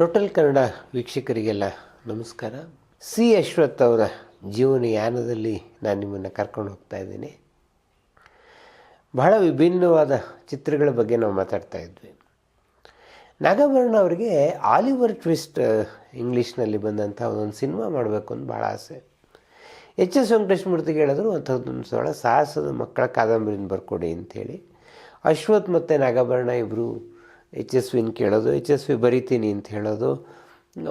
Total Kannada ವೀಕ್ಷಕರಿಗೆಲ್ಲ ನಮಸ್ಕಾರ. C Ashwath ಅವರ ಜೀವನ ಯಾನದಲ್ಲಿ ನಾನು ನಿಮ್ಮನ್ನು ಕರ್ಕೊಂಡು ಹೋಗ್ತಾ ಇದ್ದೀನಿ. ಬಹಳ ವಿಭಿನ್ನವಾದ ಚಿತ್ರಗಳ ಬಗ್ಗೆ ನಾವು ಮಾತಾಡ್ತಾ ಇದ್ವಿ. ನಾಗಾಭರಣ ಅವರಿಗೆ ಆಲಿವರ್ ಟ್ವಿಸ್ಟ್ ಇಂಗ್ಲೀಷ್ನಲ್ಲಿ ಬಂದಂಥ ಒಂದೊಂದು ಸಿನಿಮಾ ಮಾಡಬೇಕು ಅಂತ ಭಾಳ ಆಸೆ. ಎಚ್ ಎಸ್ ವೆಂಕಟೇಶ್ಮೂರ್ತಿಗೆ ಹೇಳಿದ್ರು ಅಂಥದ್ದು ಸೊಳ ಸಾಹಸದ ಮಕ್ಕಳ ಕಾದಂಬರಿನ ಬರ್ಕೊಡಿ ಅಂಥೇಳಿ. ಅಶ್ವಥ್ ಮತ್ತು ನಾಗಾಭರಣ ಇಬ್ಬರು ಎಚ್ ಎಸ್ ವಿನ ಕೇಳೋದು ಎಚ್ ಎಸ್ ವಿ ಬರಿತೀನಿ ಅಂತ ಹೇಳೋದು.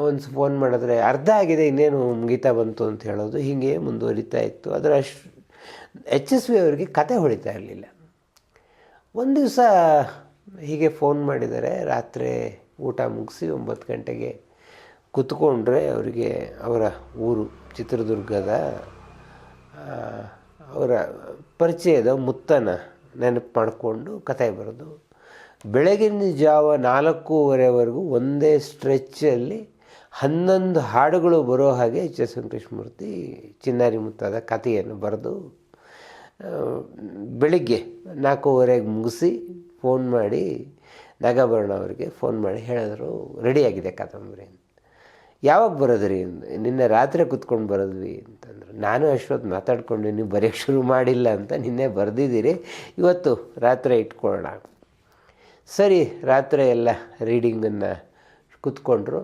ಒಂದು ಫೋನ್ ಮಾಡಿದ್ರೆ ಅರ್ಧ ಆಗಿದೆ, ಇನ್ನೇನು ಮುಗಿತಾ ಬಂತು ಅಂತ ಹೇಳೋದು, ಹೀಗೆ ಮುಂದುವರಿತಾ ಇತ್ತು. ಅದರ ಅಷ್ಟು ಎಚ್ ಎಸ್ ವಿ ಅವರಿಗೆ ಕತೆ ಹೊಳಿತಾ ಇರಲಿಲ್ಲ. ಒಂದು ದಿವಸ ಹೀಗೆ ಫೋನ್ ಮಾಡಿದರೆ ರಾತ್ರಿ ಊಟ ಮುಗಿಸಿ ಒಂಬತ್ತು ಗಂಟೆಗೆ ಕುತ್ಕೊಂಡ್ರೆ ಅವರಿಗೆ ಅವರ ಊರು, ಚಿತ್ರದುರ್ಗದ ಅವರ ಪರಿಚಯದ ಮುತ್ತನ ನೆನಪು ಮಾಡಿಕೊಂಡು ಕತೆ ಬರೆದು ಬೆಳಗಿನ ಜಾವ ನಾಲ್ಕೂವರೆವರೆಗೂ ಒಂದೇ ಸ್ಟ್ರೆಚ್ಚಲ್ಲಿ ಹನ್ನೊಂದು ಹಾಡುಗಳು ಬರೋ ಹಾಗೆ ಎಚ್ ಎಸ್ ವೆಂಕಟೇಶ್ಮೂರ್ತಿ ಚಿನ್ನಾರಿ ಮುತ್ತಾದ ಕಥೆಯನ್ನು ಬರೆದು ಬೆಳಿಗ್ಗೆ ನಾಲ್ಕೂವರೆಗೆ ಮುಗಿಸಿ ಫೋನ್ ಮಾಡಿ ನಾಗಾಭರಣ ಅವರಿಗೆ ಫೋನ್ ಮಾಡಿ ಹೇಳಿದ್ರು, ರೆಡಿಯಾಗಿದೆ ಕಾದಂಬರಿ ಅಂತ. ಯಾವಾಗ ಬರೋದ್ರಿ. ನಿನ್ನೆ ರಾತ್ರಿ ಕುತ್ಕೊಂಡು ಬರೋದ್ವಿ ಅಂತಂದರು. ನಾನು ಅಶ್ವತ್ ಮಾತಾಡ್ಕೊಂಡು, ನೀವು ಬರೆಯೋಕ್ಕೆ ಶುರು ಮಾಡಿಲ್ಲ ಅಂತ ನಿನ್ನೆ ಬರೆದಿದ್ದೀರಿ. ಇವತ್ತು ರಾತ್ರಿ ಇಟ್ಕೊಳ್ಳೋಣ ಸರಿ, ರಾತ್ರಿ ಎಲ್ಲ ರೀಡಿಂಗನ್ನು ಕೂತ್ಕೊಂಡ್ರು.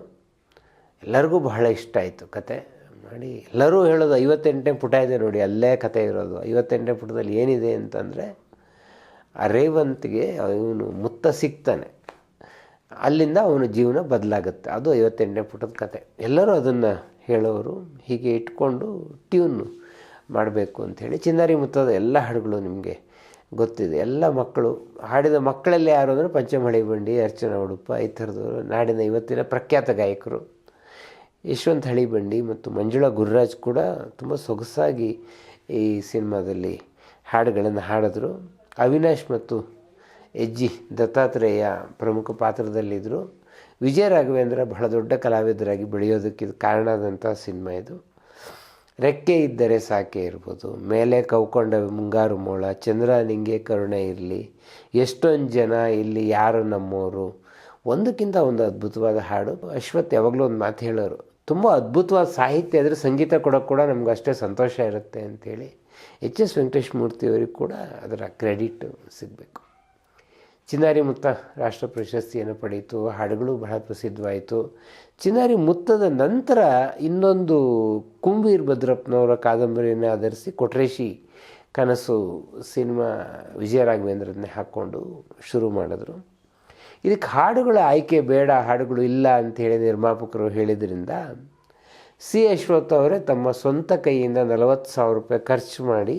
ಎಲ್ಲರಿಗೂ ಬಹಳ ಇಷ್ಟ ಆಯಿತು ಕತೆ. ಮಾಡಿ ಎಲ್ಲರೂ ಹೇಳೋದು ಐವತ್ತೆಂಟನೇ ಪುಟ ಇದೆ ನೋಡಿ, ಅಲ್ಲೇ ಕತೆ ಇರೋದು. ಐವತ್ತೆಂಟನೇ ಪುಟದಲ್ಲಿ ಏನಿದೆ ಅಂತಂದರೆ, ಆ ರೇವಂತ್ಗೆ ಅವನು ಮುತ್ತ ಸಿಗ್ತಾನೆ. ಅಲ್ಲಿಂದ ಅವನ ಜೀವನ ಬದಲಾಗುತ್ತೆ. ಅದು ಐವತ್ತೆಂಟನೇ ಪುಟದ ಕತೆ. ಎಲ್ಲರೂ ಅದನ್ನು ಹೇಳೋರು, ಹೀಗೆ ಇಟ್ಕೊಂಡು ಟ್ಯೂನು ಮಾಡಬೇಕು ಅಂಥೇಳಿ ಚಿನ್ನಾರಿ ಮುತ್ತದ ಎಲ್ಲ ಹಾಡುಗಳು ನಿಮಗೆ ಗೊತ್ತಿದೆ. ಎಲ್ಲ ಮಕ್ಕಳು, ಹಾಡಿದ ಮಕ್ಕಳಲ್ಲಿ ಯಾರು ಅಂದರೆ ಪಂಚಮಳಿ ಬಂಡಿ, ಅರ್ಚನಾ ಉಡುಪ, ಈ ಥರದವರು ನಾಡಿನ ಇವತ್ತಿನ ಪ್ರಖ್ಯಾತ ಗಾಯಕರು. ಯಶವಂತ್ ಹಳಿಬಂಡಿ ಮತ್ತು ಮಂಜುಳಾ ಗುರುರಾಜ್ ಕೂಡ ತುಂಬ ಸೊಗಸಾಗಿ ಈ ಸಿನಿಮಾದಲ್ಲಿ ಹಾಡುಗಳನ್ನು ಹಾಡಿದ್ರು. ಅವಿನಾಶ್ ಮತ್ತು ಎಜ್ಜಿ ದತ್ತಾತ್ರೇಯ ಪ್ರಮುಖ ಪಾತ್ರದಲ್ಲಿದ್ದರು. ವಿಜಯ ರಾಘವೇಂದ್ರ ಬಹಳ ದೊಡ್ಡ ಕಲಾವಿದರಾಗಿ ಬೆಳೆಯೋದಕ್ಕೆ ಇದು ಕಾರಣ ಆದಂಥ ಸಿನಿಮಾ ಇದು. ರೆಕ್ಕೆ ಇದ್ದರೆ ಸಾಕೆ ಇರ್ಬೋದು. ಮೇಲೆ ಕವ್ಕೊಂಡ ಮುಂಗಾರು ಮೋಳ, ಚಂದ್ರ ನಿಂಗೆ ಕರುಣೆ ಇರಲಿ. ಎಷ್ಟೊಂದು ಜನ ಇಲ್ಲಿ ಯಾರು ನಮ್ಮವರು ಒಂದಕ್ಕಿಂತ ಒಂದು ಅದ್ಭುತವಾದ ಹಾಡು. ಅಶ್ವಥ್ ಯಾವಾಗಲೂ ಒಂದು ಮಾತು ಹೇಳೋರು. ತುಂಬ ಅದ್ಭುತವಾದ ಸಾಹಿತ್ಯ ಆದರೆ ಸಂಗೀತ ಕೊಡೋಕ್ಕೆ ಕೂಡ ನಮ್ಗೆ ಅಷ್ಟೇ ಸಂತೋಷ ಇರುತ್ತೆ ಅಂಥೇಳಿ ಎಚ್ ಎಸ್ ವೆಂಕಟೇಶ್ ಮೂರ್ತಿಯವರಿಗೆ ಕೂಡ ಅದರ ಕ್ರೆಡಿಟ್ ಸಿಗಬೇಕು. ಚಿನ್ನಾರಿ ಮುತ್ತ ರಾಷ್ಟ್ರ ಪ್ರಶಸ್ತಿಯನ್ನು ಪಡೆಯಿತು, ಹಾಡುಗಳು ಬಹಳ ಪ್ರಸಿದ್ಧವಾಯಿತು. ಚಿನ್ನಾರಿ ಮುತ್ತದ ನಂತರ ಇನ್ನೊಂದು ಕುಂಬೀರ್ ಭದ್ರಪ್ಪನವರ ಕಾದಂಬರಿಯನ್ನು ಆಧರಿಸಿ ಕೊಟ್ರೇಶಿ ಕನಸು ಸಿನಿಮಾ ವಿಜಯ ರಾಘವೇಂದ್ರನ್ನೇ ಹಾಕ್ಕೊಂಡು ಶುರು ಮಾಡಿದ್ರು. ಇದಕ್ಕೆ ಹಾಡುಗಳ ಆಯ್ಕೆ ಬೇಡ, ಹಾಡುಗಳು ಇಲ್ಲ ಅಂಥೇಳಿ ನಿರ್ಮಾಪಕರು ಹೇಳಿದ್ರಿಂದ ಸಿ ಅಶ್ವಥ್ ಅವರೇ ತಮ್ಮ ಸ್ವಂತ ಕೈಯಿಂದ ನಲವತ್ತು ಸಾವಿರ ರೂಪಾಯಿ ಖರ್ಚು ಮಾಡಿ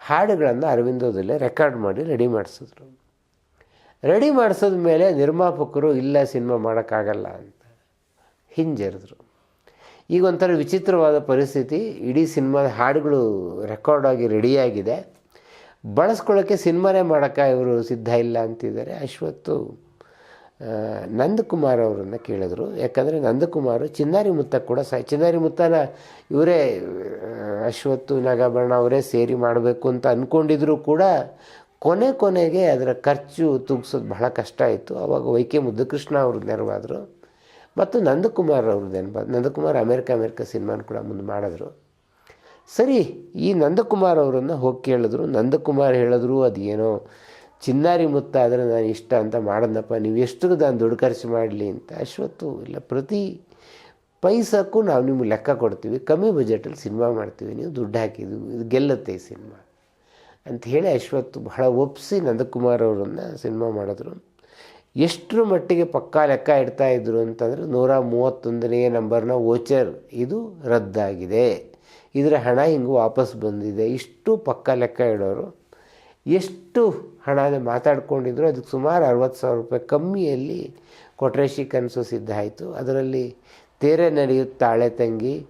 ಹಾಡುಗಳನ್ನು ಅರವಿಂದೋದಲ್ಲೇ ರೆಕಾರ್ಡ್ ಮಾಡಿ ರೆಡಿ ಮಾಡಿಸಿದ್ರು. ರೆಡಿ ಮಾಡಿಸಿದ ಮೇಲೆ ನಿರ್ಮಾಪಕರು, ಇಲ್ಲ ಸಿನಿಮಾ ಮಾಡೋಕ್ಕಾಗಲ್ಲ ಅಂತ ಹಿಂಜರಿದ್ರು. ಈಗ ಒಂಥರ ವಿಚಿತ್ರವಾದ ಪರಿಸ್ಥಿತಿ. ಇಡೀ ಸಿನಿಮಾದ ಹಾಡುಗಳು ರೆಕಾರ್ಡ್ ಆಗಿ ರೆಡಿಯಾಗಿದೆ ಬಳಸ್ಕೊಳ್ಳೋಕ್ಕೆ ಸಿನಿಮಾನೇ ಮಾಡೋಕ್ಕೆ ಇವರು ಸಿದ್ಧ ಇಲ್ಲ ಅಂತಿದ್ದಾರೆ. ಅಶ್ವತ್ತು ನಂದಕುಮಾರ್ ಅವರನ್ನು ಕೇಳಿದ್ರು. ಯಾಕಂದರೆ ನಂದಕುಮಾರ್, ಚಿನ್ನಾರಿ ಮುತ್ತ ಕೂಡ ಸಹ, ಚಿನ್ನಾರಿ ಮುತ್ತನ ಇವರೇ ಅಶ್ವತ್ತು, ನಾಗಾಭರಣ ಅವರೇ ಸೇರಿ ಮಾಡಬೇಕು ಅಂತ ಅಂದ್ಕೊಂಡಿದ್ರು ಕೂಡ ಕೊನೆ ಕೊನೆಗೆ ಅದರ ಖರ್ಚು ತೂಗಿಸೋದು ಬಹಳ ಕಷ್ಟ ಆಯಿತು. ಆವಾಗ ವೈ ಕೆ ಮುದ್ದುಕೃಷ್ಣ ಅವರು ನೆರವಾದರು ಮತ್ತು ನಂದಕುಮಾರ್ ಅವರು ನೆನಪ ನಂದಕುಮಾರ್ ಅಮೇರಿಕ ಅಮೇರಿಕ ಸಿನಿಮಾನ ಕೂಡ ಮುಂದೆ ಮಾಡಿದ್ರು. ಸರಿ, ಈ ನಂದಕುಮಾರ್ ಅವರನ್ನು ಹೋಗಿ ಕೇಳಿದ್ರು. ನಂದಕುಮಾರ್ ಹೇಳಿದ್ರು, ಅದೇನೋ ಚಿನ್ನಾರಿ ಮುತ್ತ ಆದರೆ ನಾನು ಇಷ್ಟ ಅಂತ ಮಾಡೋದಪ್ಪ ನೀವು ಎಷ್ಟು ನಾನು ದುಡ್ಡು ಖರ್ಚು ಮಾಡಲಿ ಅಂತ. ಅಶ್ವತ್ತು, ಇಲ್ಲ, ಪ್ರತಿ ಪೈಸಕ್ಕೂ ನಾವು ನಿಮ್ಗೆ ಲೆಕ್ಕ ಕೊಡ್ತೀವಿ. ಕಮ್ಮಿ ಬಜೆಟಲ್ಲಿ ಸಿನಿಮಾ ಮಾಡ್ತೀವಿ. ನೀವು ದುಡ್ಡು ಹಾಕಿದ್ದು ಇದು ಗೆಲ್ಲುತ್ತೆ ಈ ಸಿನಿಮಾ. ಅಂತ ಹೇಳಿ ಅಶ್ವತ್ ಬಹಳ ಒಪ್ಪಿಸಿ ನಂದಕುಮಾರ್ ಅವರನ್ನು ಸಿನಿಮಾ ಮಾಡಿದ್ರು. ಎಷ್ಟರ ಮಟ್ಟಿಗೆ ಪಕ್ಕಾ ಲೆಕ್ಕ ಇಡ್ತಾ ಇದ್ರು ಅಂತಂದರೆ ನೂರ ಮೂವತ್ತೊಂದನೆಯ ನಂಬರ್ನ ವೋಚರ್ ಇದು ರದ್ದಾಗಿದೆ. ಇದರ ಹಣ ಹಿಂಗೆ ವಾಪಸ್ ಬಂದಿದೆ. ಇಷ್ಟು ಪಕ್ಕಾ ಲೆಕ್ಕ ಇಡೋರು ಎಷ್ಟು ಹಣ ಮಾತಾಡ್ಕೊಂಡಿದ್ರು ಅದಕ್ಕೆ ಸುಮಾರು ಅರವತ್ತು ಸಾವಿರ ರೂಪಾಯಿ ಕಮ್ಮಿಯಲ್ಲಿ ಕೊಟ್ರೇಶಿ ಕನಸು ಸಿದ್ಧ ಆಯಿತು. ಅದರಲ್ಲಿ ತೇರೆ ನಡೆಯುತ್ತಾಳೆ ತಂಗಿ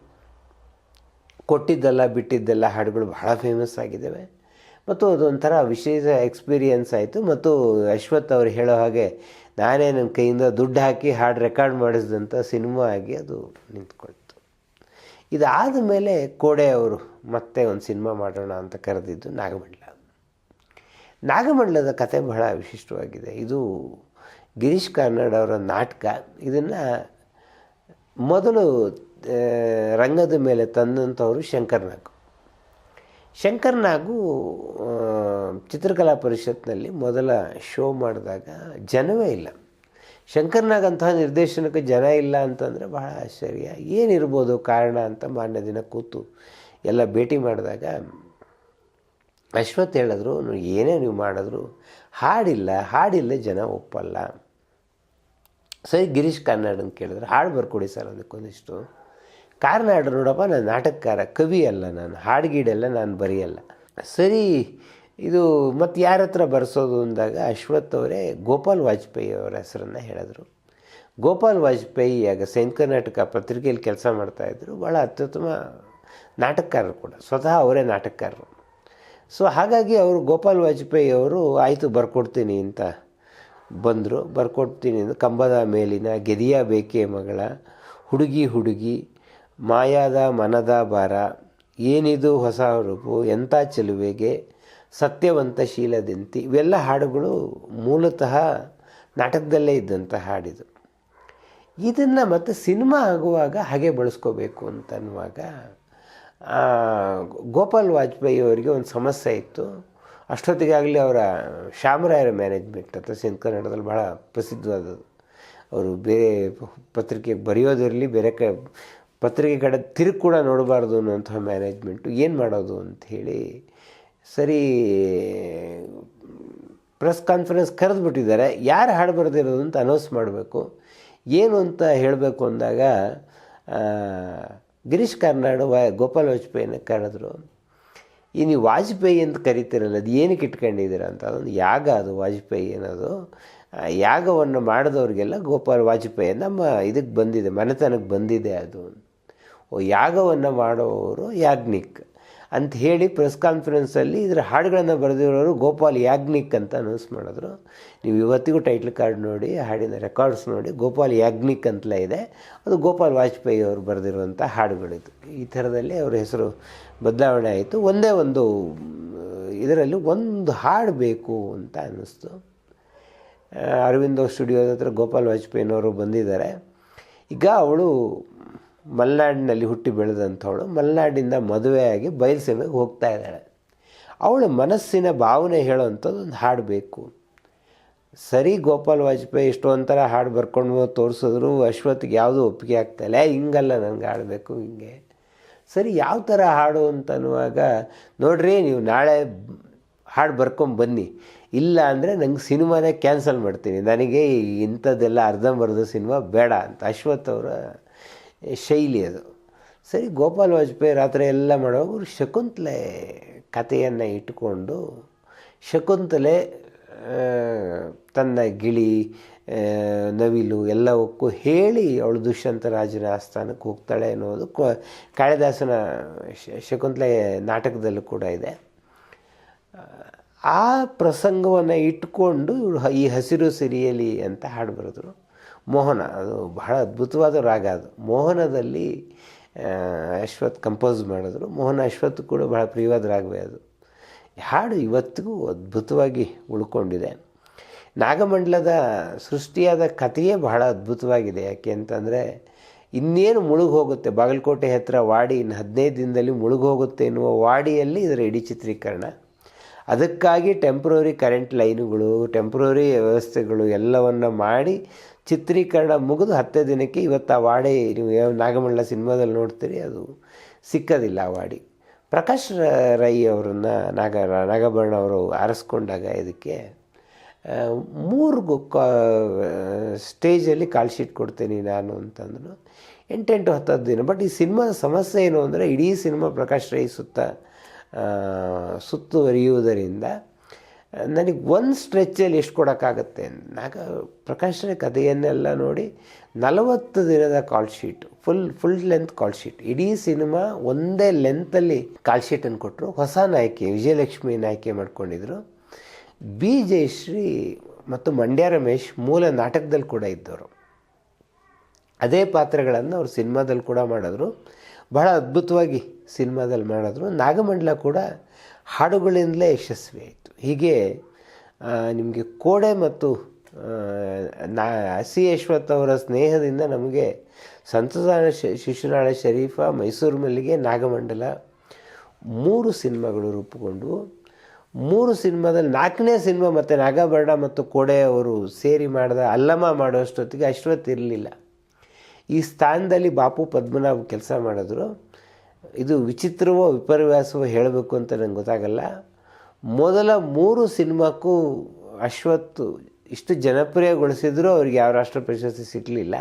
ಕೊಟ್ಟಿದ್ದಲ್ಲ ಬಿಟ್ಟಿದ್ದೆಲ್ಲ ಹಾಡುಗಳು ಬಹಳ ಫೇಮಸ್ ಆಗಿದ್ದಾವೆ. ಮತ್ತು ಅದೊಂಥರ ವಿಶೇಷ ಎಕ್ಸ್ಪೀರಿಯೆನ್ಸ್ ಆಯಿತು. ಮತ್ತು ಅಶ್ವಥ್ ಅವರು ಹೇಳೋ ಹಾಗೆ ನಾನೇ ನನ್ನ ಕೈಯಿಂದ ದುಡ್ಡು ಹಾಕಿ ಹಾಡು ರೆಕಾರ್ಡ್ ಮಾಡಿಸಿದಂಥ ಸಿನಿಮಾ ಆಗಿ ಅದು ನಿಂತ್ಕೊಳ್ತು. ಇದಾದ ಮೇಲೆ ಕೋಡೆ ಅವರು ಮತ್ತೆ ಒಂದು ಸಿನಿಮಾ ಮಾಡೋಣ ಅಂತ ಕರೆದಿದ್ದು ನಾಗಮಂಡಲ. ನಾಗಮಂಡಲದ ಕತೆ ಬಹಳ ವಿಶಿಷ್ಟವಾಗಿದೆ. ಇದು ಗಿರೀಶ್ ಕಾರ್ನಾಡ್ ಅವರ ನಾಟಕ. ಇದನ್ನು ಮೊದಲು ರಂಗದ ಮೇಲೆ ತಂದಂಥವರು ಶಂಕರ್ನಾಗ್. ಶಂಕರ್ನಾಗು ಚಿತ್ರಕಲಾ ಪರಿಷತ್ನಲ್ಲಿ ಮೊದಲ ಶೋ ಮಾಡಿದಾಗ ಜನವೇ ಇಲ್ಲ. ಶಂಕರ್ನಾಗ್ ಅಂತಹ ನಿರ್ದೇಶನಕ್ಕೆ ಜನ ಇಲ್ಲ ಅಂತಂದರೆ ಬಹಳ ಆಶ್ಚರ್ಯ. ಏನಿರ್ಬೋದು ಕಾರಣ ಅಂತ ಮಾನ್ಯ ದಿನ ಕೂತು ಎಲ್ಲ ಭೇಟಿ ಮಾಡಿದಾಗ ಅಶ್ವಥ್ ಹೇಳಿದ್ರು "ನೀವು ಏನೇ ನೀವು ಮಾಡಿದ್ರು ಹಾಡಿಲ್ಲ ಹಾಡಿಲ್ಲ, ಜನ ಒಪ್ಪಲ್ಲ. ಸರಿ, ಗಿರೀಶ್ ಕಾರ್ನಾಡನ್ ಕೇಳಿದ್ರೆ, ಹಾಡು ಬರ್ಕೊಡಿ ಸರ್ ಅದಕ್ಕೊಂದಿಷ್ಟು. ಕಾರ್ನಾಡ್ ನೋಡಪ್ಪ, ನಾನು ನಾಟಕಕಾರ ಕವಿ ಅಲ್ಲ ನಾನು, ಹಾಡುಗೀಡೆಲ್ಲ ನಾನು ಬರೆಯಲ್ಲ. ಸರಿ, ಇದು ಮತ್ತು ಯಾರ ಹತ್ರ ಬರ್ಸೋದು ಅಂದಾಗ ಅಶ್ವಥ್ ಅವರೇ, ಗೋಪಾಲ್ ವಾಜಪೇಯಿ ಅವರ ಹೆಸರನ್ನು ಹೇಳಿದ್ರು. ಗೋಪಾಲ್ ವಾಜಪೇಯಿ ಆಗ ಸೈನ್ ಕರ್ನಾಟಕ ಪತ್ರಿಕೆಯಲ್ಲಿ ಕೆಲಸ ಮಾಡ್ತಾಯಿದ್ರು ಭಾಳ ಅತ್ಯುತ್ತಮ ನಾಟಕಕಾರರು ಕೂಡ, ಸ್ವತಃ ಅವರೇ ನಾಟಕಕಾರರು. ಸೊ ಹಾಗಾಗಿ ಅವರು ಗೋಪಾಲ್ ವಾಜಪೇಯಿ ಅವರು, ಆಯಿತು ಬರ್ಕೊಡ್ತೀನಿ ಅಂತ ಬಂದರು. ಬರ್ಕೊಡ್ತೀನಿ ಅಂದರೆ ಕಂಬದ ಮೇಲಿನ ಗೆದಿಯ ಬೇಕೆ ಮಗಳ ಹುಡುಗಿ ಹುಡುಗಿ ಮಾಯಾದ ಮನದ ಭಾರ ಏನಿದು ಹೊಸ ರೂಪು ಎಂಥ ಚೆಲುವೆಗೆ ಸತ್ಯವಂತ ಶೀಲದಂತಿ ಇವೆಲ್ಲ ಹಾಡುಗಳು ಮೂಲತಃ ನಾಟಕದಲ್ಲೇ ಇದ್ದಂಥ ಹಾಡಿದು. ಇದನ್ನು ಮತ್ತು ಸಿನಿಮಾ ಆಗುವಾಗ ಹಾಗೆ ಬಳಸ್ಕೋಬೇಕು ಅಂತ ಅನ್ನುವಾಗ ಆ, ಗೋಪಾಲ್ ವಾಜಪೇಯಿ ಅವರಿಗೆ ಒಂದು ಸಮಸ್ಯೆ ಇತ್ತು. ಅಷ್ಟೊತ್ತಿಗಾಗಲೇ ಅವರ ಶ್ಯಾಮರಾಯರ ಮ್ಯಾನೇಜ್ಮೆಂಟ್ ಅಂತ ಸಿಂಧ ಕನ್ನಡದಲ್ಲಿ ಭಾಳ ಪ್ರಸಿದ್ಧವಾದದ್ದು. ಅವರು ಬೇರೆ ಪತ್ರಿಕೆಗೆ ಬರೆಯೋದಿರಲಿ ಬೇರೆ ಕ ಪತ್ರಿಕೆ ಕಡೆ ತಿರುಗಿ ಕೂಡ ನೋಡಬಾರ್ದು ಅನ್ನೋಂಥ ಮ್ಯಾನೇಜ್ಮೆಂಟು ಏನು ಮಾಡೋದು ಅಂತ ಹೇಳಿ ಸರಿ ಪ್ರೆಸ್ ಕಾನ್ಫರೆನ್ಸ್ ಕರೆದು ಬಿಟ್ಟಿದ್ದಾರೆ ಯಾರು ಹಾಡು ಬರೆದಿರೋದು ಅಂತ ಅನೌನ್ಸ್ ಮಾಡಬೇಕು. ಏನು ಅಂತ ಹೇಳಬೇಕು ಅಂದಾಗ ಗಿರೀಶ್ ಕಾರ್ನಾಡ್ ವ, ಗೋಪಾಲ್ ವಾಜಪೇಯಿನ ಕರೆದ್ರು. ಈ ನೀವು ವಾಜಪೇಯಿ ಅಂತ ಕರಿತೀರಲ್ಲ, ಅದು ಏನಕ್ಕೆ ಇಟ್ಕೊಂಡಿದ್ದೀರ ಅಂತ. ಅದೊಂದು ಯಾಗ ಅದು ವಾಜಪೇಯಿ ಅನ್ನೋದು. ಯಾಗವನ್ನು ಮಾಡಿದವ್ರಿಗೆಲ್ಲ ಗೋಪಾಲ್ ವಾಜಪೇಯಿ ನಮ್ಮ ಇದಕ್ಕೆ ಬಂದಿದೆ, ಮನೆತನಕ್ಕೆ ಬಂದಿದೆ ಅದು ಯಾಗವನ್ನು ಮಾಡುವವರು ಯಾಜ್ಞಿಕ್ ಅಂತ ಹೇಳಿ ಪ್ರೆಸ್ ಕಾನ್ಫರೆನ್ಸಲ್ಲಿ ಇದರ ಹಾಡುಗಳನ್ನು ಬರೆದಿರೋರು ಗೋಪಾಲ್ ಯಾಜ್ಞಿಕ್ ಅಂತ ಅನೌನ್ಸ್ ಮಾಡಿದ್ರು. ನೀವು ಇವತ್ತಿಗೂ ಟೈಟ್ಲ್ ಕಾರ್ಡ್ ನೋಡಿ, ಹಾಡಿನ ರೆಕಾರ್ಡ್ಸ್ ನೋಡಿ, ಗೋಪಾಲ್ ಯಾಜ್ಞಿಕ್ ಅಂತಲೇ ಇದೆ. ಅದು ಗೋಪಾಲ್ ವಾಜಪೇಯಿ ಅವರು ಬರೆದಿರುವಂಥ ಹಾಡುಗಳಿತ್ತು ಈ ಥರದಲ್ಲಿ ಅವ್ರ ಹೆಸರು ಬದಲಾವಣೆ ಆಯಿತು. ಒಂದೇ ಒಂದು ಇದರಲ್ಲಿ ಒಂದು ಹಾಡು ಬೇಕು ಅಂತ ಅನ್ನಿಸ್ತು. ಅರವಿಂದೋ ಸ್ಟುಡಿಯೋದ ಹತ್ರ ಗೋಪಾಲ್ ವಾಜಪೇಯಿನವರು ಬಂದಿದ್ದಾರೆ. ಈಗ ಅವಳು ಮಲೆನಾಡಿನಲ್ಲಿ ಹುಟ್ಟಿ ಬೆಳೆದಂಥವಳು ಮಲೆನಾಡಿಂದ ಮದುವೆಯಾಗಿ ಬಯಲುಸೀಮೆಗೆ ಹೋಗ್ತಾ ಇದ್ದಾಳೆ. ಅವಳ ಮನಸ್ಸಿನ ಭಾವನೆ ಹೇಳುವಂಥದ್ದು ಒಂದು ಹಾಡು ಬೇಕು. ಸರಿ ಗೋಪಾಲ್ ವಾಜಪೇಯಿ ಎಷ್ಟೊಂಥರ ಹಾಡು ಬರ್ಕೊಂಡು ತೋರಿಸಿದ್ರು, ಅಶ್ವತ್ಗೆ ಯಾವುದೂ ಒಪ್ಪಿಗೆ ಆಗ್ತಾಯಿಲ್ಲ ಹಿಂಗಲ್ಲ ನನಗೆ ಹಾಡಬೇಕು, ಹಿಂಗೆ. ಸರಿ, ಯಾವ ಥರ ಹಾಡು ಅಂತ ಅನ್ನುವಾಗ ನೋಡ್ರಿ, ನೀವು ನಾಳೆ ಹಾಡು ಬರ್ಕೊಂಡು ಬನ್ನಿ. ಇಲ್ಲ ಅಂದರೆ ನಂಗೆ ಸಿನಿಮಾನೇ ಕ್ಯಾನ್ಸಲ್ ಮಾಡ್ತೀನಿ. ನನಗೆ ಇಂಥದ್ದೆಲ್ಲ ಅರ್ಧಂಬರ್ಧ ಸಿನಿಮಾ ಬೇಡ ಅಂತ. ಅಶ್ವಥ್ ಅವರ ಶೈಲಿ ಅದು. ಸರಿ, ಗೋಪಾಲ್ ವಾಜಪೇಯಿ ರಾತ್ರಿ ಎಲ್ಲ ಮಾಡುವಾಗ ಅವರು ಶಕುಂತಲೆ ಕಥೆಯನ್ನು ಇಟ್ಟುಕೊಂಡು ಶಕುಂತಲೆ ತನ್ನ ಗಿಳಿ ನವಿಲು ಎಲ್ಲವಕ್ಕೂ ಹೇಳಿ ಅವಳು ದುಷ್ಯಂತ ರಾಜನ ಆಸ್ಥಾನಕ್ಕೆ ಹೋಗ್ತಾಳೆ ಅನ್ನೋದು ಕಾಳಿದಾಸನ ಶಕುಂತಲೆ ನಾಟಕದಲ್ಲೂ ಕೂಡ ಇದೆ. ಆ ಪ್ರಸಂಗವನ್ನು ಇಟ್ಕೊಂಡು ಈ ಹಸಿರು ಸಿರಿಯಲಿ ಅಂತ ಹಾಡು ಬರೆದ್ರು ಮೋಹನ, ಅದು ಬಹಳ ಅದ್ಭುತವಾದ ರಾಗ ಅದು. ಮೋಹನದಲ್ಲಿ ಅಶ್ವಥ್ ಕಂಪೋಸ್ ಮಾಡಿದ್ರು. ಮೋಹನ, ಅಶ್ವಥ್ ಕೂಡ ಬಹಳ ಪ್ರಿಯವಾದ ರಾಗವೇ ಅದು. ಹಾಡು ಇವತ್ತಿಗೂ ಅದ್ಭುತವಾಗಿ ಉಳ್ಕೊಂಡಿದೆ. ನಾಗಮಂಡಲದ ಸೃಷ್ಟಿಯಾದ ಕಥೆಯೇ ಬಹಳ ಅದ್ಭುತವಾಗಿದೆ. ಯಾಕೆ ಅಂತಂದರೆ, ಇನ್ನೇನು ಮುಳುಗಿ ಹೋಗುತ್ತೆ ಬಾಗಲಕೋಟೆ ಹತ್ತಿರ ವಾಡಿ ಇನ್ನು ಹದಿನೈದು ದಿನದಲ್ಲಿ ಮುಳುಗಿ ಹೋಗುತ್ತೆ ಎನ್ನುವ ವಾಡಿಯಲ್ಲಿ ಇದರ ಇಡೀ ಚಿತ್ರೀಕರಣ. ಅದಕ್ಕಾಗಿ ಟೆಂಪ್ರರಿ ಕರೆಂಟ್ ಲೈನುಗಳು ಟೆಂಪ್ರರಿ ವ್ಯವಸ್ಥೆಗಳು ಎಲ್ಲವನ್ನು ಮಾಡಿ ಚಿತ್ರೀಕರಣ ಮುಗಿದು ಹತ್ತೇ ದಿನಕ್ಕೆ ಇವತ್ತು ಆ ವಾಡಿ, ನೀವು ಯಾವ ನಾಗಮಂಡಲ ಸಿನಿಮಾದಲ್ಲಿ ನೋಡ್ತೀರಿ, ಅದು ಸಿಕ್ಕದಿಲ್ಲ ಆ ವಾಡಿ. ಪ್ರಕಾಶ್ ರ- ಅವರನ್ನು ನಾಗ, ನಾಗಭರಣ ಅವರು ಆರಿಸ್ಕೊಂಡಾಗ ಇದಕ್ಕೆ ಮೂರು ಸ್ಟೇಜಲ್ಲಿ ಕಾಲ್ ಶೀಟ್ ಕೊಡ್ತೀನಿ ನಾನು ಅಂತಂದ್ರು. ಎಂಟೆಂಟು ಹತ್ತತ್ತು ದಿನ, ಬಟ್ ಈ ಸಿನಿಮಾದ ಸಮಸ್ಯೆ ಏನು ಅಂದರೆ, ಇಡೀ ಸಿನಿಮಾ ಪ್ರಕಾಶ್ ರೈ ಸುತ್ತ ಸುತ್ತುವರಿಯುವುದರಿಂದ ನನಗೆ ಒಂದು ಸ್ಟ್ರೆಚ್ಚಲ್ಲಿ ಎಷ್ಟು ಕೊಡೋಕ್ಕಾಗತ್ತೆ? ನಾಗ ಪ್ರಕಾಶನ ಕಥೆಯನ್ನೆಲ್ಲ ನೋಡಿ ನಲವತ್ತು ದಿನದ call sheet full full length call sheet ಇಡೀ ಸಿನಿಮಾ ಒಂದೇ ಲೆಂತಲ್ಲಿ ಕಾಲ್ ಶೀಟನ್ನು ಕೊಟ್ಟರು. ಹೊಸ ನಾಯಕಿ, ವಿಜಯಲಕ್ಷ್ಮಿ ನಾಯಕಿ ಮಾಡ್ಕೊಂಡಿದ್ರು. ಬಿ ಜಯಶ್ರೀ ಮತ್ತು ಮಂಡ್ಯ ರಮೇಶ್ ಮೂಲ ನಾಟಕದಲ್ಲಿ ಕೂಡ ಇದ್ದವರು. ಅದೇ ಪಾತ್ರಗಳನ್ನು ಅವರು ಸಿನಿಮಾದಲ್ಲಿ ಕೂಡ ಮಾಡಿದ್ರು. ಬಹಳ ಅದ್ಭುತವಾಗಿ ಸಿನಿಮಾದಲ್ಲಿ ಮಾಡಿದ್ರು. ನಾಗಮಂಡಲ ಕೂಡ ಹಾಡುಗಳಿಂದಲೇ ಯಶಸ್ವಿ ಆಯಿತು. ಹೀಗೆ ನಿಮಗೆ ಕೋಡೆ ಮತ್ತು ನಾ ಸಿ ಯಶ್ವತ್ ಅವರ ಸ್ನೇಹದಿಂದ ನಮಗೆ ಸಂತದಾನ ಶಿಶುನಾಳ ಶರೀಫ ಮೈಸೂರು ಮಲ್ಲಿಗೆ ನಾಗಮಂಡಲ ಮೂರು ಸಿನಿಮಾಗಳು ರೂಪುಗೊಂಡು, ಮೂರು ಸಿನಿಮಾದಲ್ಲಿ ನಾಲ್ಕನೇ ಸಿನಿಮಾ ಮತ್ತು ನಾಗಾಭರಣ ಮತ್ತು ಕೋಡೆ ಅವರು ಸೇರಿ ಮಾಡಿದ ಅಲ್ಲಮ ಮಾಡೋಷ್ಟೊತ್ತಿಗೆ ಅಶ್ವಥ್ ಇರಲಿಲ್ಲ. ಈ ಸ್ಥಾನದಲ್ಲಿ ಬಾಪು ಪದ್ಮನಾಭ ಕೆಲಸ ಮಾಡಿದ್ರು. ಇದು ವಿಚಿತ್ರವೋ ವಿಪರ್ಯಾಸವೋ ಹೇಳಬೇಕು ಅಂತ ನಂಗೆ ಗೊತ್ತಾಗಲ್ಲ. ಮೊದಲ ಮೂರು ಸಿನಿಮಾಕ್ಕೂ ಅಶ್ವತ್ ಇಷ್ಟು ಜನಪ್ರಿಯಗೊಳಿಸಿದ್ರು, ಅವ್ರಿಗೆ ಯಾವ ರಾಷ್ಟ್ರ ಪ್ರಶಸ್ತಿ ಸಿಗಲಿಲ್ಲ.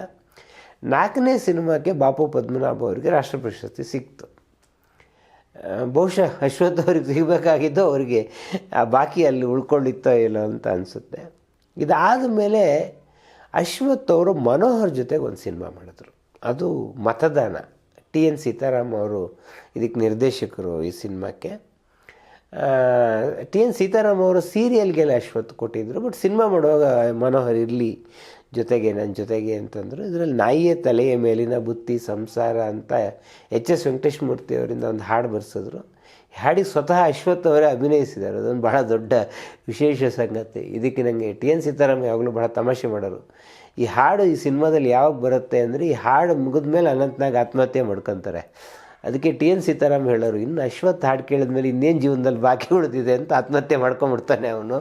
ನಾಲ್ಕನೇ ಸಿನಿಮಾಕ್ಕೆ ಬಾಪು ಪದ್ಮನಾಭ ಅವರಿಗೆ ರಾಷ್ಟ್ರ ಪ್ರಶಸ್ತಿ ಸಿಕ್ತು. ಬಹುಶಃ ಅಶ್ವಥ್ ಅವ್ರಿಗೆ ಸಿಗಬೇಕಾಗಿದ್ದು ಅವರಿಗೆ ಆ ಬಾಕಿ ಅಲ್ಲಿ ಉಳ್ಕೊಂಡಿತ್ತೋ ಇಲ್ಲೋ ಅಂತ ಅನಿಸುತ್ತೆ. ಇದಾದ ಮೇಲೆ ಅಶ್ವತ್ ಅವರು ಮನೋಹರ್ ಜೊತೆಗೆ ಒಂದು ಸಿನಿಮಾ ಮಾಡಿದ್ರು. ಅದು ಮತದಾನ. ಟಿ ಎನ್ ಸೀತಾರಾಮ್ ಅವರು ಇದಕ್ಕೆ ನಿರ್ದೇಶಕರು ಈ ಸಿನಿಮಾಕ್ಕೆ. ಟಿ ಎನ್ ಸೀತಾರಾಮ್ ಅವರು ಸೀರಿಯಲ್ಗೆಲ್ಲ ಅಶ್ವತ್ ಕೊಟ್ಟಿದ್ದರು ಬಟ್ ಸಿನಿಮಾ ಮಾಡುವಾಗ ಮನೋಹರ್ ಇರಲಿ ಜೊತೆಗೆ ನನ್ನ ಜೊತೆಗೆ ಅಂತಂದರು. ಇದರಲ್ಲಿ ನಾಯಿಯ ತಲೆಯ ಮೇಲಿನ ಬುತ್ತಿ, ಸಂಸಾರ ಅಂತ ಎಚ್ ಎಸ್ ವೆಂಕಟೇಶ್ ಮೂರ್ತಿ ಅವರಿಂದ ಒಂದು ಹಾಡು ಬರ್ಸಿದ್ರು. ಹಾಡಿಗೆ ಸ್ವತಃ ಅಶ್ವತ್ ಅವರೇ ಅಭಿನಯಿಸಿದ್ದಾರೆ. ಅದೊಂದು ಬಹಳ ದೊಡ್ಡ ವಿಶೇಷ ಸಂಗತಿ. ಇದಕ್ಕೆ ನನಗೆ ಟಿ ಎನ್ ಸೀತಾರಾಮ್ ಯಾವಾಗಲೂ ಬಹಳ ತಮಾಷೆ ಮಾಡೋರು. ಈ ಹಾಡು ಈ ಸಿನಿಮಾದಲ್ಲಿ ಯಾವಾಗ ಬರುತ್ತೆ ಅಂದರೆ, ಈ ಹಾಡು ಮುಗಿದ ಮೇಲೆ ಅನಂತನಾಗ್ ಆತ್ಮಹತ್ಯೆ ಮಾಡ್ಕೊತಾರೆ. ಅದಕ್ಕೆ ಟಿ ಎನ್ ಸೀತಾರಾಮ್ ಹೇಳೋರು, ಇನ್ನು ಅಶ್ವಥ್ ಹಾಡು ಕೇಳಿದ್ಮೇಲೆ ಇನ್ನೇನು ಜೀವನದಲ್ಲಿ ಬಾಕಿ ಉಳಿದಿದೆ ಅಂತ ಆತ್ಮಹತ್ಯೆ ಮಾಡ್ಕೊಂಬಿಡ್ತಾನೆ ಅವನು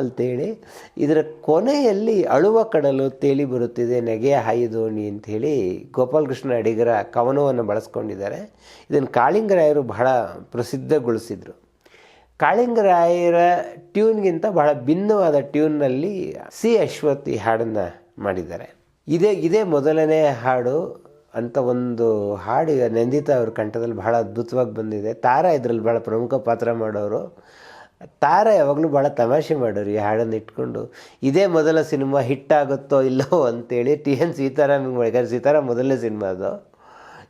ಅಂತೇಳಿ. ಇದರ ಕೊನೆಯಲ್ಲಿ ಅಳುವ ಕಡಲು ತೇಲಿ ಬರುತ್ತಿದೆ, ನೆಗೆಯ ಹಾಯಿದೋಣಿ ಅಂಥೇಳಿ ಗೋಪಾಲಕೃಷ್ಣ ಅಡಿಗರ ಕವನವನ್ನು ಬಳಸ್ಕೊಂಡಿದ್ದಾರೆ. ಇದನ್ನು ಕಾಳಿಂಗರಾಯರು ಬಹಳ ಪ್ರಸಿದ್ಧಗೊಳಿಸಿದರು. ಕಾಳಿಂಗರಾಯರ ಟ್ಯೂನ್ಗಿಂತ ಬಹಳ ಭಿನ್ನವಾದ ಟ್ಯೂನ್ನಲ್ಲಿ ಸಿ ಅಶ್ವಥ್ ಈ ಹಾಡನ್ನು ಮಾಡಿದ್ದಾರೆ. ಇದೇ ಇದೇ ಮೊದಲನೇ ಹಾಡು ಅಂತ ಒಂದು ಹಾಡು ಈಗ ನಂದಿತಾ ಅವ್ರ ಕಂಠದಲ್ಲಿ ಬಹಳ ಅದ್ಭುತವಾಗಿ ಬಂದಿದೆ. ತಾರಾ ಇದರಲ್ಲಿ ಭಾಳ ಪ್ರಮುಖ ಪಾತ್ರ ಮಾಡೋರು. ತಾರಾ ಯಾವಾಗಲೂ ಭಾಳ ತಮಾಷೆ ಮಾಡೋರು ಈ ಹಾಡನ್ನು ಇಟ್ಕೊಂಡು. ಇದೇ ಮೊದಲ ಸಿನಿಮಾ ಹಿಟ್ ಆಗುತ್ತೋ ಇಲ್ಲೋ ಅಂತೇಳಿ ಟಿ ಎನ್ ಸೀತಾರಾಮ್ ಯಾಕಂದ್ರೆ ಸೀತಾರಾಮ್ ಮೊದಲನೇ ಸಿನಿಮಾ ಅದು.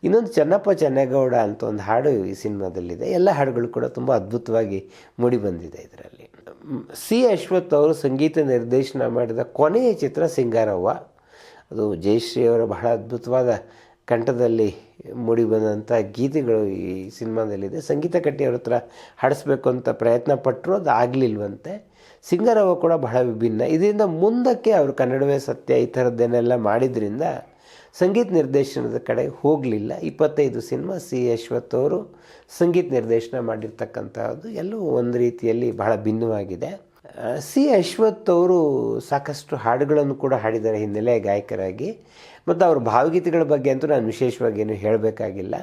ಇನ್ನೊಂದು ಚೆನ್ನಪ್ಪ ಚೆನ್ನೇಗೌಡ ಅಂತ ಒಂದು ಹಾಡು ಈ ಸಿನಿಮಾದಲ್ಲಿದೆ. ಎಲ್ಲ ಹಾಡುಗಳು ಕೂಡ ತುಂಬ ಅದ್ಭುತವಾಗಿ ಮೂಡಿ ಬಂದಿದೆ ಇದರಲ್ಲಿ. ಸಿ ಅಶ್ವಥ್ ಅವರು ಸಂಗೀತ ನಿರ್ದೇಶನ ಮಾಡಿದ ಕೊನೆಯ ಚಿತ್ರ ಸಿಂಗಾರವ್ವ. ಅದು ಜಯಶ್ರೀ ಅವರ ಬಹಳ ಅದ್ಭುತವಾದ ಕಂಠದಲ್ಲಿ ಮೂಡಿ ಬಂದಂಥ ಗೀತೆಗಳು ಈ ಸಿನಿಮಾದಲ್ಲಿದೆ. ಸಂಗೀತ ಕಟ್ಟಿಯವ್ರ ಹತ್ರ ಹಾಡಿಸ್ಬೇಕು ಅಂತ ಪ್ರಯತ್ನ ಪಟ್ಟರು ಅದು ಆಗಲಿಲ್ವಂತೆ. ಸಿಂಗರವ್ವ ಕೂಡ ಬಹಳ ವಿಭಿನ್ನ. ಇದರಿಂದ ಮುಂದಕ್ಕೆ ಅವರು ಕನ್ನಡವೇ ಸತ್ಯ ಈ ಥರದ್ದೇನೆಲ್ಲ ಮಾಡಿದ್ರಿಂದ ಸಂಗೀತ ನಿರ್ದೇಶನದ ಕಡೆ ಹೋಗಲಿಲ್ಲ. ಇಪ್ಪತ್ತೈದು ಸಿನಿಮಾ ಸಿ ಅಶ್ವಥ್ ಅವರು ಸಂಗೀತ ನಿರ್ದೇಶನ ಮಾಡಿರ್ತಕ್ಕಂಥದ್ದು ಎಲ್ಲವೂ ಒಂದು ರೀತಿಯಲ್ಲಿ ಬಹಳ ಭಿನ್ನವಾಗಿದೆ. ಸಿ ಅಶ್ವಥ್ ಅವರು ಸಾಕಷ್ಟು ಹಾಡುಗಳನ್ನು ಕೂಡ ಹಾಡಿದ್ದಾರೆ ಹಿನ್ನೆಲೆ ಗಾಯಕರಾಗಿ. ಮತ್ತು ಅವ್ರ ಭಾವಗೀತೆಗಳ ಬಗ್ಗೆ ಅಂತೂ ನಾನು ವಿಶೇಷವಾಗಿ ಏನು ಹೇಳಬೇಕಾಗಿಲ್ಲ.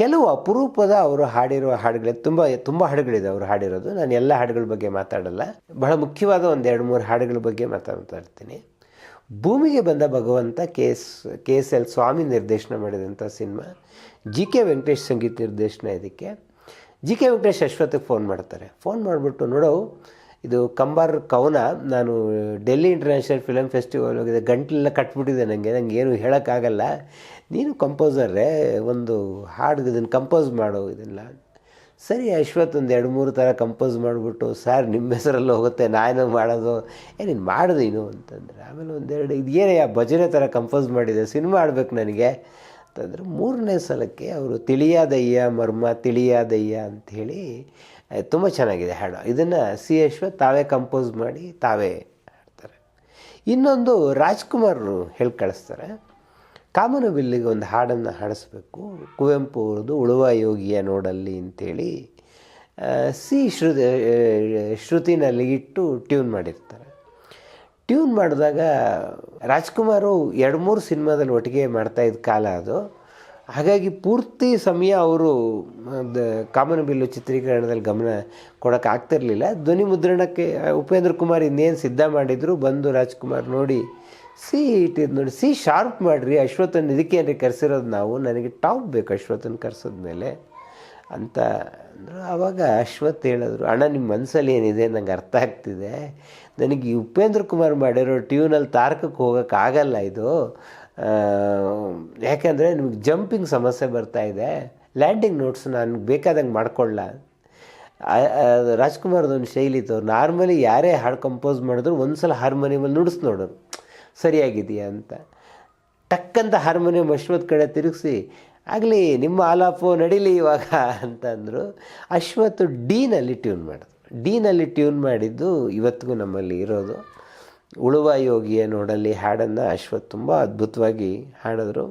ಕೆಲವು ಅಪರೂಪದ ಅವರು ಹಾಡಿರುವ ಹಾಡುಗಳೇ ತುಂಬ ತುಂಬ ಹಾಡುಗಳಿದೆ ಅವರು ಹಾಡಿರೋದು. ನಾನು ಎಲ್ಲ ಹಾಡುಗಳ ಬಗ್ಗೆ ಮಾತಾಡಲ್ಲ. ಬಹಳ ಮುಖ್ಯವಾದ ಒಂದು ಎರಡು, ಮೂರು ಹಾಡುಗಳ ಬಗ್ಗೆ ಮಾತಾಡ್ತಾ ಇರ್ತೀನಿ Bhoomige Banda Bhagavantha K S K S L Swamy ನಿರ್ದೇಶನ ಮಾಡಿದಂಥ ಸಿನಿಮಾ. ಜಿ ಕೆ ವೆಂಕಟೇಶ್ ಸಂಗೀತ ನಿರ್ದೇಶನ ಇದಕ್ಕೆ. ಜಿ ಕೆ ವೆಂಕಟೇಶ್ ಅಶ್ವಥಕ್ಕೆ ಫೋನ್ ಮಾಡ್ತಾರೆ. ಫೋನ್ ಮಾಡಿಬಿಟ್ಟು ನೋಡೋ ಇದು ಕಂಬಾರ್ ಕವನ ನಾನು ಡೆಲ್ಲಿ ಇಂಟರ್ನ್ಯಾಷನಲ್ ಫಿಲಮ್ ಫೆಸ್ಟಿವಲ್ ಹೋಗಿದೆ ಗಂಟಲೆಲ್ಲ ಕಟ್ಬಿಟ್ಟಿದೆ ನನಗೆ ನನಗೆ ಏನು ಹೇಳೋಕ್ಕಾಗಲ್ಲ. ನೀನು ಕಂಪೋಸರೇ ಒಂದು ಹಾಡು ಇದನ್ನು ಕಂಪೋಸ್ ಮಾಡು ಇದೆಲ್ಲ ಸರಿ ಅಶ್ವತ್ ಒಂದು ಎರಡು ಮೂರು ಥರ ಕಂಪೋಸ್ ಮಾಡಿಬಿಟ್ಟು, ಸರ್ ನಿಮ್ಮ ಹೆಸರಲ್ಲಿ ಹೋಗುತ್ತೆ ನಾನು ಮಾಡೋದು ಏ ನೀನು ಮಾಡಿದೆ ಇನ್ನು ಅಂತಂದರೆ, ಆಮೇಲೆ ಒಂದೆರಡು ಇದೇನೇ ಆ ಭಜನೆ ಥರ ಕಂಪೋಸ್ ಮಾಡಿದೆ, ಸಿನಿಮಾ ಆಡ್ಬೇಕು ನನಗೆ. ಅಂತಂದರೆ ಮೂರನೇ ಸಲಕ್ಕೆ ಅವರು ತಿಳಿಯಾದಯ್ಯ, ಮರ್ಮ ತಿಳಿಯಾದಯ್ಯ ಅಂಥೇಳಿ ತುಂಬ ಚೆನ್ನಾಗಿದೆ ಹಾಡು. ಇದನ್ನು ಸಿ ಅಶ್ವ ತಾವೇ ಕಂಪೋಸ್ ಮಾಡಿ ತಾವೇ ಹಾಡ್ತಾರೆ. ಇನ್ನೊಂದು ರಾಜ್ಕುಮಾರ್ ಹೇಳಿ ಕಳಿಸ್ತಾರೆ. ಕಾಮನಬಿಲ್ಲಿಗೆ ಒಂದು ಹಾಡನ್ನು ಹಾಡಿಸ್ಬೇಕು. ಕುವೆಂಪು ಅವ್ರದ್ದು ಉಳುವ ಯೋಗಿಯ ನೋಡಲ್ಲಿ ಅಂಥೇಳಿ ಸಿ ಶ್ರು ಶ್ರುತಿನಲ್ಲಿ ಇಟ್ಟು ಟ್ಯೂನ್ ಮಾಡಿರ್ತಾರೆ. ಟ್ಯೂನ್ ಮಾಡಿದಾಗ ರಾಜ್ಕುಮಾರು ಎರಡು ಮೂರು ಸಿನಿಮಾದಲ್ಲಿ ಒಟ್ಟಿಗೆ ಮಾಡ್ತಾಯಿದ್ದ ಕಾಲ ಅದು. ಹಾಗಾಗಿ ಪೂರ್ತಿ ಸಮಯ ಅವರು ಕಾಮನಬಿಲ್ಲು ಚಿತ್ರೀಕರಣದಲ್ಲಿ ಗಮನ ಕೊಡೋಕೆ ಆಗ್ತಿರಲಿಲ್ಲ. ಧ್ವನಿ ಮುದ್ರಣಕ್ಕೆ ಉಪೇಂದ್ರ ಕುಮಾರ್ ಇನ್ನೇನು ಸಿದ್ಧ ಮಾಡಿದ್ರು, ಬಂದು ರಾಜ್ಕುಮಾರ್ ನೋಡಿ, ಸಿ ಇಟ್ಟಿದ್ದು ನೋಡಿ, ಸಿ ಶಾರ್ಪ್ ಮಾಡಿರಿ ಅಶ್ವಥನ್ ಇದಕ್ಕೇನ್ರಿ ಕರೆಸಿರೋದು ನಾವು, ನನಗೆ ಟಾಪ್ ಬೇಕು ಅಶ್ವಥನ್ ಕರೆಸೋದ್ಮೇಲೆ ಅಂತ ಅಂದರು ಆವಾಗ ಅಶ್ವಥ್ ಹೇಳಿದ್ರು, ಅಣ್ಣ ನಿಮ್ಮ ಮನಸ್ಸಲ್ಲಿ ಏನಿದೆ? ನಂಗೆ ಅರ್ಥ ಆಗ್ತಿದೆ. ನನಗೆ ಉಪೇಂದ್ರ ಕುಮಾರ್ ಮಾಡಿರೋ ಟ್ಯೂನಲ್ಲಿ ತಾರಕಕ್ಕೆ ಹೋಗೋಕ್ಕಾಗಲ್ಲ ಇದು. ಯಾಕೆಂದರೆ ನಿಮಗೆ ಜಂಪಿಂಗ್ ಸಮಸ್ಯೆ ಬರ್ತಾ ಇದೆ. ಲ್ಯಾಂಡಿಂಗ್ ನೋಟ್ಸ್ ನಾನು ಬೇಕಾದಂಗೆ ಮಾಡ್ಕೊಳ್ಳ. ರಾಜ್ಕುಮಾರ್ದೊಂದು ಶೈಲಿ ಇತ್ತು. ನಾರ್ಮಲಿ ಯಾರೇ ಹಾಡು ಕಂಪೋಸ್ ಮಾಡಿದ್ರು ಒಂದು ಸಲ ಹಾರ್ಮೋನಿಯಮಲ್ಲಿ ನುಡಿಸ್ ನೋಡೋರು. ಸರಿಯಾಗಿದೆಯಾ? ಅಂತ. ಟಕ್ಕಂತ ಹಾರ್ಮೋನಿಯಂ ಅಶ್ವತ್ ಕಡೆ ತಿರುಗಿಸಿ ಆಗಲಿ, ನಿಮ್ಮ ಆಲಾಪು ನಡೀಲಿ ಇವಾಗ ಅಂತಂದರು. ಅಶ್ವಥ್ ಡಿನಲ್ಲಿ ಟ್ಯೂನ್ ಮಾಡಿದ್ರು. ಡಿನಲ್ಲಿ ಟ್ಯೂನ್ ಮಾಡಿದ್ದು ಇವತ್ತಿಗೂ ನಮ್ಮಲ್ಲಿ ಇರೋದು. ಉಳುವ ಯೋಗಿಯ ನೋಡಲ್ಲಿ ಹಾಡನ್ನು ಅಶ್ವತ್ ತುಂಬ ಅದ್ಭುತವಾಗಿ ಹಾಡಿದ್ರು.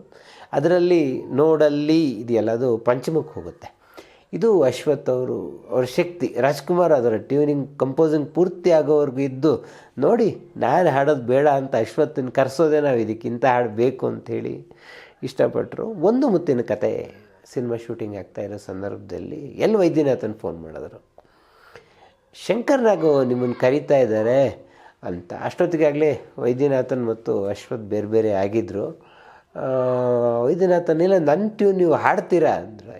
ಅದರಲ್ಲಿ ನೋಡಲ್ಲಿ ಇದೆಯಲ್ಲ ಅದು ಹೋಗುತ್ತೆ. ಇದು ಅಶ್ವಥ್ ಅವರು, ಅವ್ರ ಶಕ್ತಿ. ರಾಜ್ಕುಮಾರ್ ಅದರ ಟ್ಯೂನಿಂಗ್ ಕಂಪೋಸಿಂಗ್ ಪೂರ್ತಿ ಆಗೋವರೆಗೂ ಇದ್ದು, ನೋಡಿ, ನಾನು ಹಾಡೋದು ಬೇಡ ಅಂತ ಅಶ್ವತ್ಥನ ಕರೆಸೋದೇ ನಾವು ಇದಕ್ಕಿಂತ ಹಾಡಬೇಕು ಅಂಥೇಳಿ ಇಷ್ಟಪಟ್ಟರು. ಒಂದು ಮುತ್ತಿನ ಕತೆ ಸಿನಿಮಾ ಶೂಟಿಂಗ್ ಆಗ್ತಾ ಇರೋ ಸಂದರ್ಭದಲ್ಲಿ ಎಲ್ಲಿ ವೈದ್ಯನಾಥನ್ ಫೋನ್ ಮಾಡಿದ್ರು. ಶಂಕರ್ ನಾಗು ನಿಮ್ಮನ್ನು ಕರೀತಾ ಇದ್ದಾರೆ ಅಂತ. ಅಷ್ಟೊತ್ತಿಗಾಗಲೇ ವೈದ್ಯನಾಥನ್ ಮತ್ತು ಅಶ್ವಥ್ ಬೇರೆ ಬೇರೆ ಆಗಿದ್ದರು ವೈದ್ಯನಾಥನ್, ಇಲ್ಲ ನನ್ನ ಟ್ಯೂನ್ ನೀವು ಹಾಡ್ತೀರಾ ಅಂದ್ರೆ.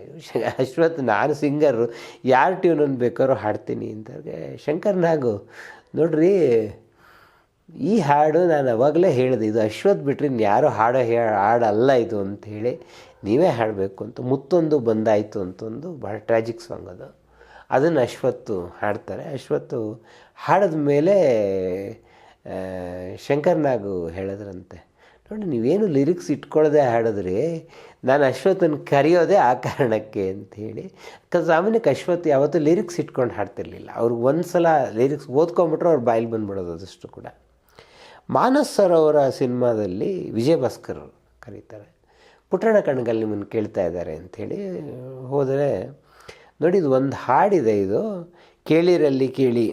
ಅಶ್ವಥ್, ನಾನು ಸಿಂಗರು, ಯಾರ ಟ್ಯೂನನ್ನು ಬೇಕಾದ್ರೂ ಹಾಡ್ತೀನಿ ಅಂತ ಶಂಕರ್ ನಾಗು ನೋಡ್ರಿ ಈ ಹಾಡು ನಾನು ಅವಾಗಲೇ ಹೇಳಿದೆ, ಇದು ಅಶ್ವಥ್ ಬಿಟ್ಟರೆ ಯಾರು ಹಾಡೋ ಹೇ, ಹಾಡಲ್ಲ ಇದು ಅಂಥೇಳಿ ನೀವೇ ಹಾಡಬೇಕು ಅಂತ, ಮುತ್ತೊಂದು ಬಂದಾಯಿತು ಅಂತಂದು ಭಾಳ ಟ್ರ್ಯಾಜಿಕ್ ಸಾಂಗ್ ಅದು. ಅದನ್ನು ಅಶ್ವತ್ತು ಹಾಡ್ತಾರೆ. ಅಶ್ವತ್ತು ಹಾಡಿದ ಮೇಲೆ ಶಂಕರ್ ನಾಗು ಹೇಳಿದ್ರಂತೆ, ನೋಡಿ, ನೀವೇನು ಲಿರಿಕ್ಸ್ ಇಟ್ಕೊಳ್ಳದೆ ಹಾಡಿದ್ರಿ, ನಾನು ಅಶ್ವತ್ಥನ ಕರೆಯೋದೇ ಆ ಕಾರಣಕ್ಕೆ ಅಂಥೇಳಿ ಸಾಮಾನ್ಯಕ್ಕೆ ಅಶ್ವತ್ ಯಾವತ್ತೂ ಲಿರಿಕ್ಸ್ ಇಟ್ಕೊಂಡು ಹಾಡ್ತಿರ್ಲಿಲ್ಲ. ಅವ್ರಿಗೆ ಒಂದು ಸಲ ಲಿರಿಕ್ಸ್ ಓದ್ಕೊಂಬಿಟ್ರೆ ಅವ್ರು ಬಾಯಲ್ಲಿ ಬಂದ್ಬಿಡೋದು ಅದಷ್ಟು ಕೂಡ ಮಾನಸ್ ಸರ್ ಅವರ ಸಿನಿಮಾದಲ್ಲಿ ವಿಜಯಭಾಸ್ಕರ್ ಕರೀತಾರೆ. ಪುಟ್ಟಣ ಕಣ್ಗಲ್ಲಿ ನಿಮ್ಮನ್ನು ಕೇಳ್ತಾ ಇದ್ದಾರೆ ಅಂಥೇಳಿ ಹೋದರೆ, ನೋಡಿ ಇದು ಒಂದು ಹಾಡಿದೆ ಇದು, ಕೇಳಿರಲ್ಲಿ ಕೇಳಿ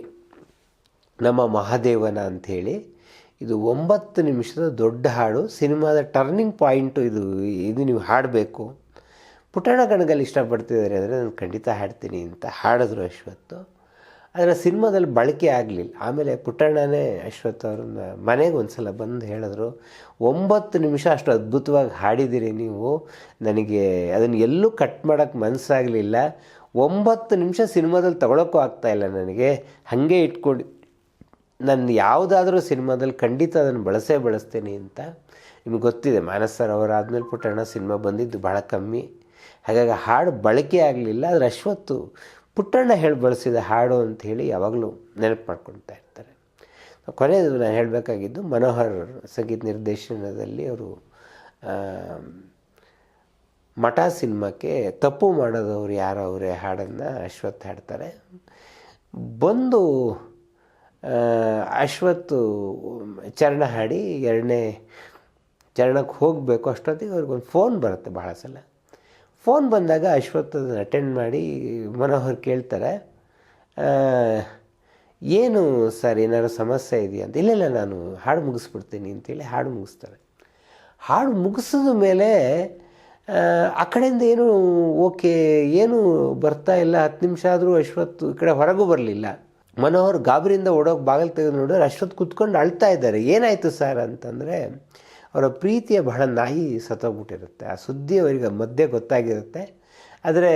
ನಮ್ಮ ಮಹಾದೇವನ ಅಂಥೇಳಿ. ಇದು ಒಂಬತ್ತು ನಿಮಿಷದ ದೊಡ್ಡ ಹಾಡು, ಸಿನಿಮಾದ ಟರ್ನಿಂಗ್ ಪಾಯಿಂಟು ಇದು ಇದು ನೀವು ಹಾಡಬೇಕು. ಪುಟ್ಟಣ ಕಣಗಲ್ಲಿ ಇಷ್ಟಪಡ್ತಿದ್ದಾರೆ ಅಂದರೆ ನಾನು ಖಂಡಿತ ಹಾಡ್ತೀನಿ ಅಂತ ಹಾಡಿದ್ರು ಅಶ್ವತ್ತು ಆದರೆ ಸಿನಿಮಾದಲ್ಲಿ ಬಳಕೆ ಆಗಲಿಲ್ಲ. ಆಮೇಲೆ ಪುಟ್ಟಣ್ಣನೇ ಅಶ್ವಥ್ ಅವ್ರನ್ನ ಮನೆಗೆ ಒಂದು ಸಲ ಬಂದು ಹೇಳಿದ್ರು, ಒಂಬತ್ತು ನಿಮಿಷ ಅಷ್ಟು ಅದ್ಭುತವಾಗಿ ಹಾಡಿದ್ದೀರಿ ನೀವು. ನನಗೆ ಅದನ್ನು ಎಲ್ಲೂ ಕಟ್ ಮಾಡೋಕ್ಕೆ ಮನಸ್ಸಾಗಲಿಲ್ಲ ಒಂಬತ್ತು ನಿಮಿಷ ಸಿನಿಮಾದಲ್ಲಿ ತಗೊಳಕ್ಕೂ ಆಗ್ತಾಯಿಲ್ಲ ನನಗೆ. ಹಾಗೆ ಇಟ್ಕೊಂಡು, ನಾನು ಯಾವುದಾದ್ರೂ ಸಿನಿಮಾದಲ್ಲಿ ಖಂಡಿತ ಅದನ್ನು ಬಳಸೇ ಬಳಸ್ತೀನಿ ಅಂತ ನಿಮ್ಗೆ ಗೊತ್ತಿದೆ. ಮಾನಸ್ ಸರ್ ಅವರಾದ್ಮೇಲೆ ಪುಟ್ಟಣ್ಣ ಸಿನಿಮಾ ಬಂದಿದ್ದು ಭಾಳ ಕಮ್ಮಿ. ಹಾಗಾಗಿ ಹಾಡು ಬಳಕೆ ಆಗಲಿಲ್ಲ, ಆದರೆ ಅಶ್ವತ್ತು ಪುಟ್ಟಣ್ಣ ಹೇಳಿ ಬಳಸಿದ ಹಾಡು ಹೇಳಿ ಯಾವಾಗಲೂ ನೆನಪು ಮಾಡ್ಕೊಳ್ತಾ ಇರ್ತಾರೆ. ಕೊನೆಯದು ನಾನು ಹೇಳಬೇಕಾಗಿದ್ದು ಮನೋಹರ್ ಸಂಗೀತ ನಿರ್ದೇಶನದಲ್ಲಿ ಅವರು ಮಠ ಸಿನಿಮಾಕ್ಕೆ ತಪ್ಪು ಮಾಡೋದವ್ರು ಯಾರು ಅವರೇ ಹಾಡನ್ನು ಅಶ್ವತ್ ಹಾಡ್ತಾರೆ. ಬಂದು ಅಶ್ವತ್ ಚರಣ ಹಾಡಿ ಎರಡನೇ ಚರಣಕ್ಕೆ ಹೋಗಬೇಕು ಅಷ್ಟೊತ್ತಿಗೆ ಅವ್ರಿಗೊಂದು ಫೋನ್ ಬರುತ್ತೆ ಭಾಳ ಸಲ. ಫೋನ್ ಬಂದಾಗ ಅಶ್ವಥ್ ಅಟೆಂಡ್ ಮಾಡಿ ಮನೋಹರ್ ಕೇಳ್ತಾರೆ ಏನು ಸರ್, ಏನಾದ್ರು ಸಮಸ್ಯೆ ಇದೆಯಾ ಅಂತ. ಇಲ್ಲ ಇಲ್ಲ ನಾನು ಹಾಡು ಮುಗಿಸ್ಬಿಡ್ತೀನಿ ಅಂತೇಳಿ ಹಾಡು ಮುಗಿಸ್ತಾರೆ. ಹಾಡು ಮುಗಿಸಿದ ಮೇಲೆ, ಆ ಕಡೆಯಿಂದ ಏನು ಓಕೆ, ಏನು ಬರ್ತಾ ಇಲ್ಲ, ಹತ್ತು ನಿಮಿಷ ಆದರೂ ಅಶ್ವಥ್ ಈ ಕಡೆ ಹೊರಗೂ ಬರಲಿಲ್ಲ. ಮನೋಹರ್ ಗಾಬರಿಯಿಂದ ಓಡೋಕೆ ಬಾಗಿಲು ತೆಗೆದು ನೋಡಿದ್ರೆ ಅಶ್ವಥ್ ಕುತ್ಕೊಂಡು ಅಳ್ತಾ ಇದ್ದಾರೆ. ಏನಾಯಿತು ಸರ್ ಅಂತಂದರೆ ಅವರ ಪ್ರೀತಿಯ ಬಹಳ ನಾಯಿ ಸತ್ತೋಗ್ಬಿಟ್ಟಿರುತ್ತೆ. ಆ ಸುದ್ದಿ ಅವರಿಗೆ ಮಧ್ಯೆ ಗೊತ್ತಾಗಿರುತ್ತೆ. ಆದರೆ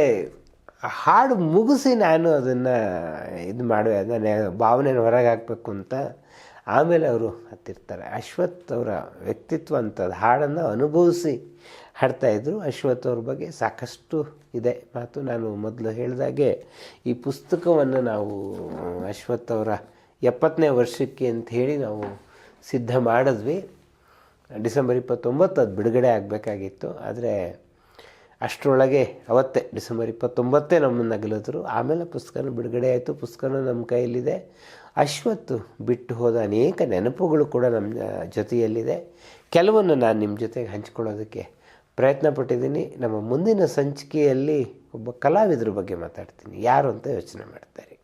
ಹಾಡು ಮುಗಿಸಿ ನಾನು ಅದನ್ನು ಇದು ಮಾಡುವೆ, ಅದನ್ನು ಭಾವನೆಯನ್ನು ಹೊರಗೆ ಹಾಕಬೇಕು ಅಂತ ಆಮೇಲೆ ಅವರು ಹತ್ತಿರ್ತಾರೆ. ಅಶ್ವಥ್ ಅವರ ವ್ಯಕ್ತಿತ್ವ ಅಂಥದ್ದು ಹಾಡನ್ನು ಅನುಭವಿಸಿ ಹಾಡ್ತಾಯಿದ್ರು ಅಶ್ವಥ್ ಅವ್ರ ಬಗ್ಗೆ ಸಾಕಷ್ಟು ಇದೆ ಮಾತು. ನಾನು ಮೊದಲು ಹೇಳಿದಾಗೆ ಈ ಪುಸ್ತಕವನ್ನು ನಾವು ಅಶ್ವಥ್ ಅವರ ಎಪ್ಪತ್ತನೇ ವರ್ಷಕ್ಕೆ ಅಂತ ಹೇಳಿ ನಾವು ಸಿದ್ಧ ಮಾಡಿದ್ವಿ. ಡಿಸೆಂಬರ್ ಇಪ್ಪತ್ತೊಂಬತ್ತು ಅದು ಬಿಡುಗಡೆ ಆಗಬೇಕಾಗಿತ್ತು. ಆದರೆ ಅಷ್ಟರೊಳಗೆ ಅವತ್ತೇ ಡಿಸೆಂಬರ್ ಇಪ್ಪತ್ತೊಂಬತ್ತೇ ನಮ್ಮನ್ನು ಅಗಲಿದ್ರು ಆಮೇಲೆ ಪುಸ್ತಕನ ಬಿಡುಗಡೆ ಆಯಿತು. ಪುಸ್ತಕನೂ ನಮ್ಮ ಕೈಯಲ್ಲಿದೆ. ಅಶ್ವತ್ತು ಬಿಟ್ಟು ಹೋದ ಅನೇಕ ನೆನಪುಗಳು ಕೂಡ ನಮ್ಮ ಜೊತೆಯಲ್ಲಿದೆ. ಕೆಲವನ್ನು ನಾನು ನಿಮ್ಮ ಜೊತೆಗೆ ಹಂಚ್ಕೊಳ್ಳೋದಕ್ಕೆ ಪ್ರಯತ್ನ ಪಟ್ಟಿದ್ದೀನಿ. ನಮ್ಮ ಮುಂದಿನ ಸಂಚಿಕೆಯಲ್ಲಿ ಒಬ್ಬ ಕಲಾವಿದರ ಬಗ್ಗೆ ಮಾತಾಡ್ತೀನಿ. ಯಾರು ಅಂತ ಯೋಚನೆ ಮಾಡ್ತಾರೆ.